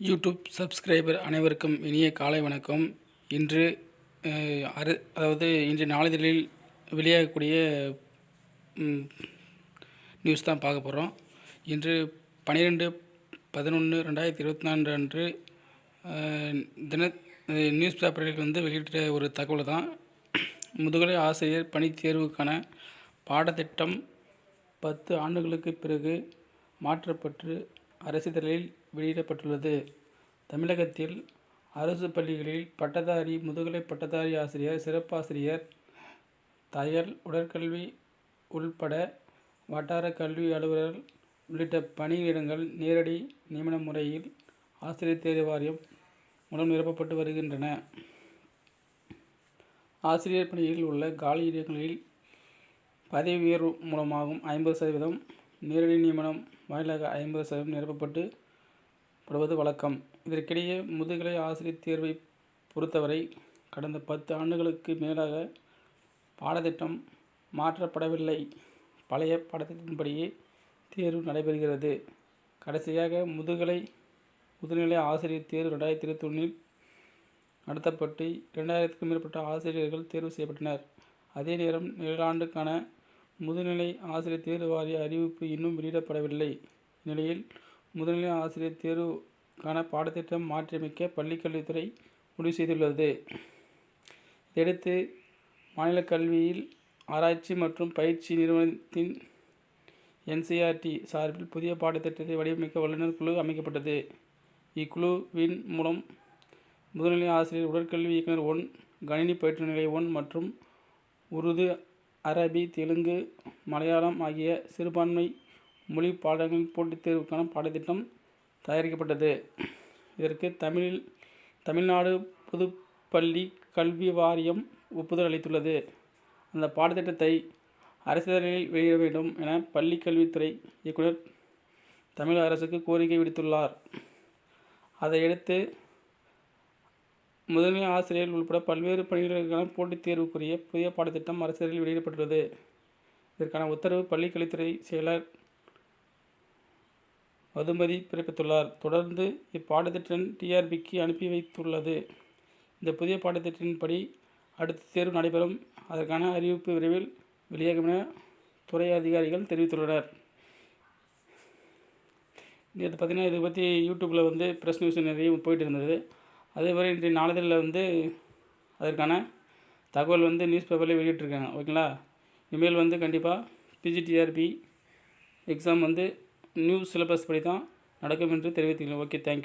YouTube subscriber அனைவருக்கும் இனிய காலை வணக்கம். இன்று அரு அதாவது இன்று நாளிதழில் வெளியாகக்கூடிய நியூஸ் தான் பார்க்க போகிறோம் இன்று பன்னிரெண்டு பதினொன்று ரெண்டாயிரத்தி இருபத்தி நான்கு அன்று தின நியூஸ் பேப்பர்கள் வந்து வெளியிட்ட ஒரு தகவல் தான். முதுகலை ஆசிரியர் பணித் தேர்வுக்கான பாடத்திட்டம் பத்து ஆண்டுகளுக்கு பிறகு மாற்றப்பட்டு அரசிதழில் வெளியிடப்பட்டுள்ளது. தமிழகத்தில் அரசு பள்ளிகளில் பட்டதாரி முதுகலை பட்டதாரி ஆசிரியர் சிறப்பாசிரியர் தையல் உடற்கல்வி உள்பட வட்டார கல்வி அலுவலர் உள்ளிட்ட பணியிடங்கள் நேரடி நியமன முறையில் ஆசிரியர் தேர்வு வாரியம் மூலம் நிரப்பப்பட்டு வருகின்றன. ஆசிரியர் பணியில் உள்ள காலி இடங்களில் பதவி உயர்வு மூலமாகவும் ஐம்பது சதவீதம் நேரடி நியமனம் வாயிலாக ஐம்பது சதவீதம் நிரப்பப்பட்டு படுவது வழக்கம். இதற்கிடையே முதுகலை ஆசிரியர் தேர்வை பொறுத்தவரை கடந்த பத்து ஆண்டுகளுக்கு மேலாக பாடத்திட்டம் மாற்றப்படவில்லை. பழைய பாடத்திட்டத்தின்படியே தேர்வு நடைபெறுகிறது. கடைசியாக முதுகலை முதுநிலை ஆசிரியர் தேர்வு ரெண்டாயிரத்தி இருபத்தி ஒன்றில் நடத்தப்பட்டு இரண்டாயிரத்துக்கும் மேற்பட்ட ஆசிரியர்கள் தேர்வு செய்யப்பட்டனர். அதே நேரம் ஏழாண்டுக்கான முதுநிலை ஆசிரியர் தேர்வு வாரிய அறிவிப்பு இன்னும் வெளியிடப்படவில்லை. இந்நிலையில் முதுநிலை ஆசிரியர் தேர்வுக்கான பாடத்திட்டம் மாற்றியமைக்க பள்ளிக்கல்வித்துறை முடிவு செய்துள்ளது. இதையடுத்து மாநில கல்வியில் ஆராய்ச்சி மற்றும் பயிற்சி நிறுவனத்தின் என்சிஆர்டி சார்பில் புதிய பாடத்திட்டத்தை வடிவமைக்க வல்லுநர் குழு அமைக்கப்பட்டது. இக்குழுவின் மூலம் முதுநிலை ஆசிரியர் உடற்கல்வி இயக்குனர் ஒன் கணினி பயிற்று நிலை ஒன் மற்றும் உருது அரபி தெலுங்கு மலையாளம் ஆகிய சிறுபான்மை மொழி பாடங்களின் போட்டித் தேர்வுக்கான பாடத்திட்டம் தயாரிக்கப்பட்டது. இதற்கு தமிழில் தமிழ்நாடு பொதுப்பள்ளி கல்வி வாரியம் ஒப்புதல் அளித்துள்ளது. அந்த பாடத்திட்டத்தை அரசிதழில் வெளியிட வேண்டும் என பள்ளி கல்வித்துறை இயக்குனர் தமிழக அரசுக்கு கோரிக்கை விடுத்துள்ளார். அதையடுத்து முதன்மை ஆசிரியர் உள்பட பல்வேறு பணிகளுக்கான போட்டித் தேர்வுக்குரிய புதிய பாடத்திட்டம் அரசியலில் வெளியிடப்பட்டுள்ளது. இதற்கான உத்தரவு பள்ளிக்கல்வித்துறை செயலர் மதுமதி பிறப்பித்துள்ளார். தொடர்ந்து இப்பாடத்திட்டம் டிஆர்பிக்கு அனுப்பி வைத்துள்ளது. இந்த புதிய பாடத்திட்டத்தின்படி அடுத்த தேர்வு நடைபெறும். அதற்கான அறிவிப்பு விரைவில் வெளியாகும் என துறை அதிகாரிகள் தெரிவித்துள்ளனர். நேற்று பார்த்தீங்கன்னா இதை பற்றி யூடியூப்பில் வந்து ப்ரெஸ் நியூஸ் நிறைய போயிட்டு இருந்தது. அதே மாதிரி இன்றைய நாளிதழில் வந்து அதற்கான தகவல் வந்து நியூஸ் பேப்பரில் வெளியிட்டிருக்காங்க. ஓகேங்களா? இனிமேல் வந்து கண்டிப்பாக பிஜிடிஆர்பி எக்ஸாம் வந்து நியூ சிலபஸ் படி தான் நடக்கும் என்று தெரிவித்துக்கிறேன் ஓகே தேங்க்யூ